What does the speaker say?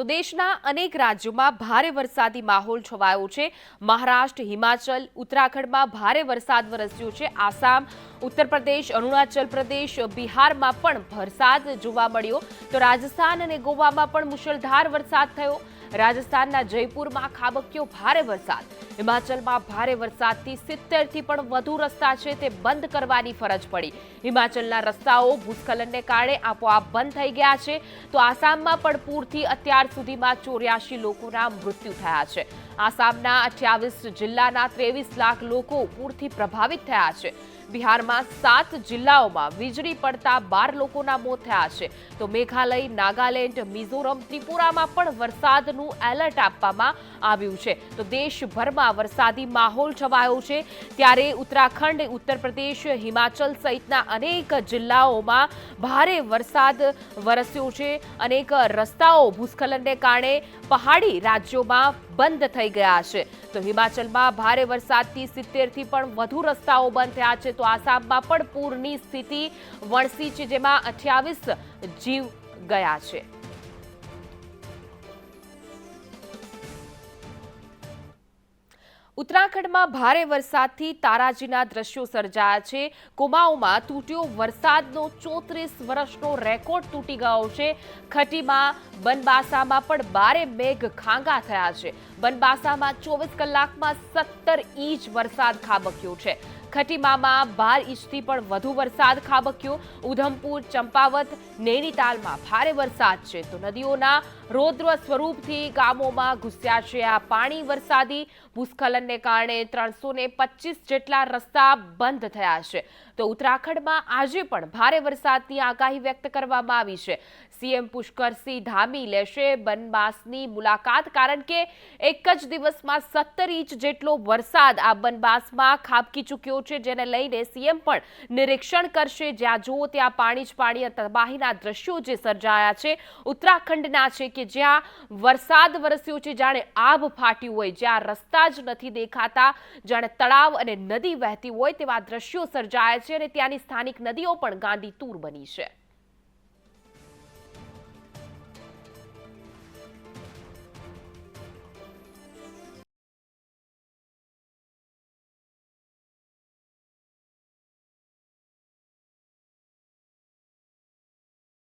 તો દેશના અનેક રાજ્યોમાં ભારે વરસાદી માહોલ છવાયો છે. મહારાષ્ટ્ર, હિમાચલ, ઉત્તરાખંડમાં ભારે વરસાદ વરસ્યો છે. આસામ ઉત્તર પ્રદેશ અરુણાચલ પ્રદેશ, બિહારમાં પણ વરસાદ જોવા મળ્યો. તો રાજસ્થાન અને ગોવામાં પણ મુશળધાર વરસાદ થયો. રાજસ્થાનના જયપુરમાં ખાબક્યો ભારે વરસાદ. હિમાચલમાં ભારે વરસાદથી સિત્તેરથી પણ વધુ રસ્તા છે તે બંધ કરવાની ફરજ પડી. હિમાચલના રસ્તાઓ ભૂસ્ખલનને કારણે આપોઆપ બંધ થઈ ગયા છે. તો આસામમાં પણ પૂરથી અત્યાર સુધીમાં ચોર્યાસી લોકોના મૃત્યુ થયા છે. આસામના અઠ્યાવીસ જિલ્લાના ત્રેવીસ લાખ લોકો પૂરથી પ્રભાવિત થયા છે. બિહારમાં સાત જિલ્લાઓમાં વીજળી પડતા બાર લોકોના મોત થયા છે. તો મેઘાલય, નાગાલેન્ડ, મિઝોરમ, ત્રિપુરામાં પણ વરસાદનું એલર્ટ આપવામાં આવ્યું છે. તો દેશભરમાં વરસાદી માહોલ છવાયો છે. ત્યારે ઉત્તરાખંડ ઉત્તર પ્રદેશ હિમાચલ સહિતના અનેક જિલ્લાઓમાં ભારે વરસાદ વરસ્યો છે. અનેક રસ્તાઓ ભૂસ્ખલનને કારણે પહાડી રાજ્યોમાં બંધ થઈ ગયા છે. તો હિમાચલમાં ભારે વરસાદથી સિત્તેરથી પણ વધુ રસ્તાઓ બંધ થયા છે. તો આસામમાં પણ પૂરની સ્થિતિ વણસી છે, જેમાં અઠ્યાવીસ જીવ ગયા છે. ઉત્તરાખંડમાં ભારે વરસાદથી તારાજીના દ્રશ્યો સર્જાયા છે. કુમાઉમાં તૂટ્યો વરસાદનો ચોત્રીસ વર્ષનો રેકોર્ડ તૂટી ગયો છે. ખટીમાં, બનબાસામાં પણ બારે મેઘ ખાંગા થયા છે. બનબાસામાં ચોવીસ કલાકમાં સત્તર ઇંચ વરસાદ ખાબક્યો છે. ખટીમામાં બાર ઇંચથી પણ વધુ વરસાદ ખાબક્યો. ઉધમપુર, ચંપાવત, નૈનીતાલમાં ભારે વરસાદ છે. તો નદીઓના રૌદ્ર સ્વરૂપથી ગામોમાં ઘૂસ્યા છે આ પાણી વરસાદી ભૂસ્ખલનને કારણે ત્રણસો જેટલા રસ્તા બંધ થયા છે. તો ઉત્તરાખંડમાં આજે પણ ભારે વરસાદની આગાહી વ્યક્ત કરવામાં આવી છે. સીએમ પુષ્કરસિંહ ધામી લેશે બનબાસની મુલાકાત કારણ કે એક જ દિવસમાં સત્તર ઇંચ જેટલો વરસાદ આ બનબાસમાં ખાબકી ચૂક્યો છે. જેને લઈને સીએમ પણ નિરીક્ષણ કરશે. જ્યાં જુઓ ત્યાં પાણી જ પાણી તબાહીના દ્રશ્યો જે સર્જાયા છે. ઉત્તરાખંડના છે કે જ્યાં વરસાદ વરસ્યો છે. જાણે આભ ફાટ્યું હોય, જ્યાં રસ્તા જ નથી દેખાતા. જાણે તળાવ અને નદી વહેતી હોય તેવા દ્રશ્યો સર્જાયા છે અને ત્યાંની સ્થાનિક નદીઓ પણ ગાંધી તૂર બની છે.